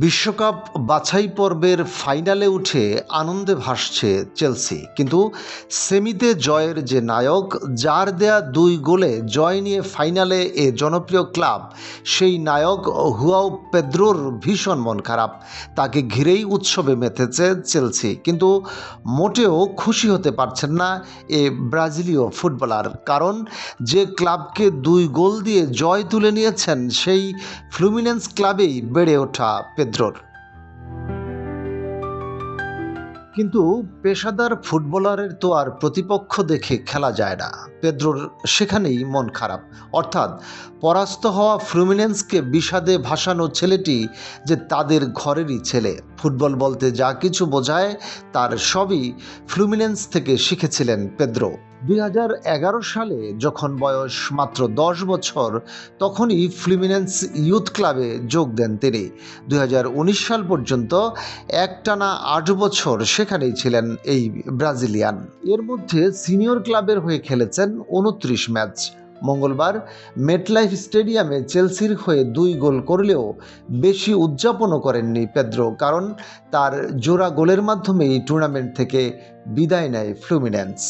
বিশ্বকাপ বাছাই পর্বের ফাইনালে উঠে আনন্দে ভাসছে চেলসি। কিন্তু সেমিতে জয়ের যে নায়ক, যার দেয়া দুই গোলে জয় নিয়ে ফাইনালে এ জনপ্রিয় ক্লাব, সেই নায়ক হুয়াও পেদ্রোর ভীষণ মন খারাপ। তাকে ঘিরেই উৎসবে মেতেছে চেলসি। কিন্তু মোটেও খুশি হতে পারছেন না এ ব্রাজিলীয় ফুটবলার। কারণ যে ক্লাবকে দুই গোল দিয়ে জয় তুলে নিয়েছেন, সেই ফ্লুমিনেন্স ক্লাবেই বেড়ে ওঠা পেদ্রোর কিন্তু পেশাদার ফুটবলারের তো আর প্রতিপক্ষ দেখে খেলা যায় না। পেদ্রোর সেখানেই মন খারাপ। অর্থাৎ পরাস্ত হওয়া ফ্লুমিনেন্সকে বিষাদে ভাসানো ছেলেটি যে তাদের ঘরেরই ছেলে। ফুটবল বলতে যা কিছু বোঝায় তার সবই ফ্লুমিনেন্স থেকে শিখেছিলেন পেদ্রো। দুই হাজার এগারো সালে যখন বয়স মাত্র দশ বছর, তখনই ফ্লুমিনেন্স ইউথ ক্লাবে যোগ দেন তিনি। দুই হাজার উনিশ সাল পর্যন্ত একটানা আট বছর সেখানেই ছিলেন এই ব্রাজিলিয়ান। এর মধ্যে সিনিয়র ক্লাবের হয়ে খেলেছেন উনত্রিশ ম্যাচ। মঙ্গলবার মেটলাইফ স্টেডিয়ামে চেলসির হয়ে দুই গোল করলেও বেশি উদযাপনও করেননি পেদ্রো, কারণ তার জোড়া গোলের মাধ্যমেই টুর্নামেন্ট থেকে বিদায় নেয় ফ্লুমিনেন্স